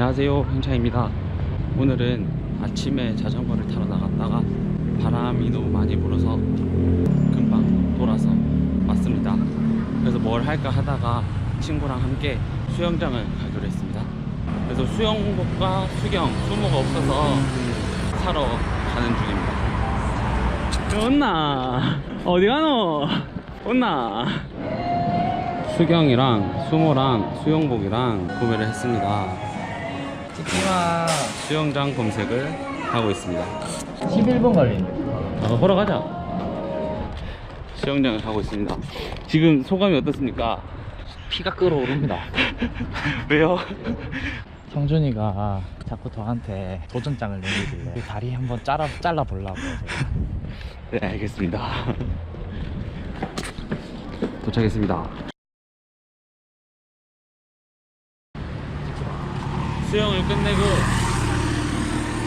안녕하세요 현차입니다. 오늘은 아침에 자전거를 타러 나갔다가 바람이 너무 많이 불어서 금방 돌아서 왔습니다. 그래서 뭘 할까 하다가 친구랑 함께 수영장을 가기로 했습니다. 그래서 수영복과 수경, 수모가 없어서 사러 가는 중입니다. 온나? 어디 가노? 온나? 수경이랑 수모랑 수영복이랑 구매를 했습니다 찍지마 수영장 검색을 하고 있습니다. 11분 걸린대 어, 보러 가자. 수영장을 가고 있습니다. 지금 소감이 어떻습니까? 피가 끓어오릅니다. 왜요? 성준이가 자꾸 저한테 도전장을 내리길래 그 다리 한번 잘라, 잘라보려고 제가. 네 알겠습니다. 도착했습니다 수영을 끝내고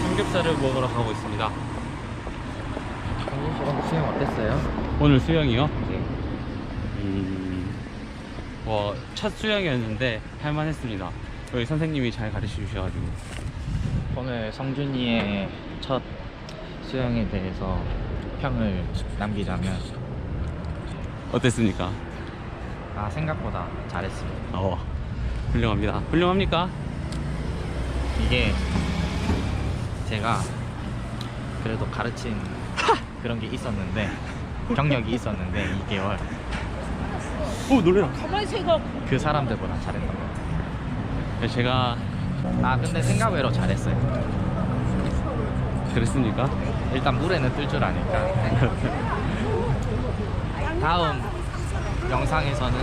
삼겹살을 먹으러 가고 있습니다 성준 씨랑 수영 어땠어요? 오늘 수영이요? 네. 음, 뭐, 첫 수영이었는데 할만했습니다. 여기 선생님이 잘 가르쳐 주셔가지고. 오늘 성준이의 첫 수영에 대해서 평을 남기자면 어땠습니까? 아 생각보다 잘했습니다 어, 훌륭합니다. 훌륭합니까? 이게 제가 그래도 가르친 그런 게 있었는데 경력이 있었는데 2개월. 오, 놀래라. 그 사람들보다 잘했던 것 같아요. 네, 제가 아 근데 생각외로 잘했어요. 그랬습니까? 일단 물에는 뜰 줄 아니까. 다음 영상에서는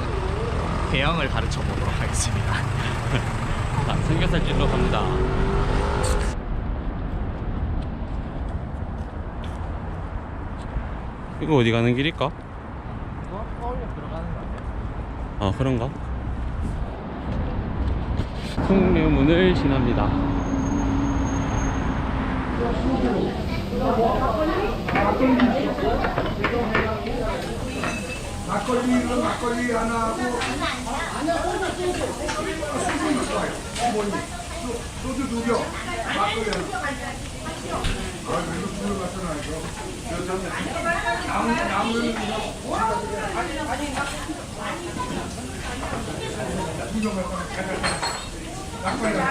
배영을 가르쳐 보도록 하겠습니다 자, 삼겹살 찔러 갑니다. 이거 어디 가는 길일까? 이거 서울역 들어가는 거 아니야? 아, 그런가? 숭례문을 지납니다. 막걸리는 막 하고 소주 두 병, 막걸리 하나. 아, 그래도 술을 갖다 놔야죠. 저 나무, 나무는 두병 갖다 놔. 막걸리 하나.